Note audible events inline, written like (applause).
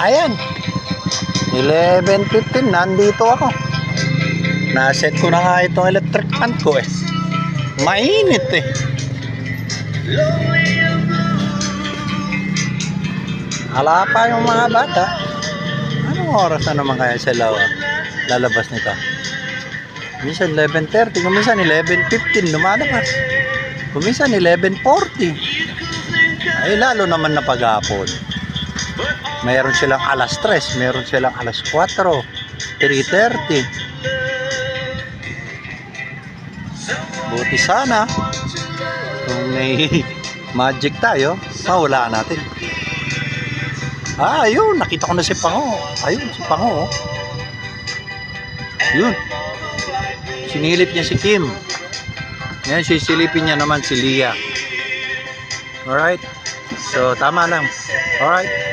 Ayan. 11.15, nandito ako. Naset ko na nga itong electric fan ko eh. Mainit eh. Ala pa yung mga bata. Anong oras na naman kaya sila ah, lalabas nito? Minsan 11.30, kung minsan 11.15 lumalabas. Kung minsan 11.40. Ay lalo naman na paghapon. Mayroon silang alas 3, mayroon silang alas 4, 3.30. Buti sana kung may (laughs) magic tayo, mawala natin. Ah, ayun, nakita ko na si Pango. Ayun, si Pango. oh. Yun. Sinilip niya si Kim. Ngayon, sisilipin niya naman si Lia. Alright? So, tama lang. Alright?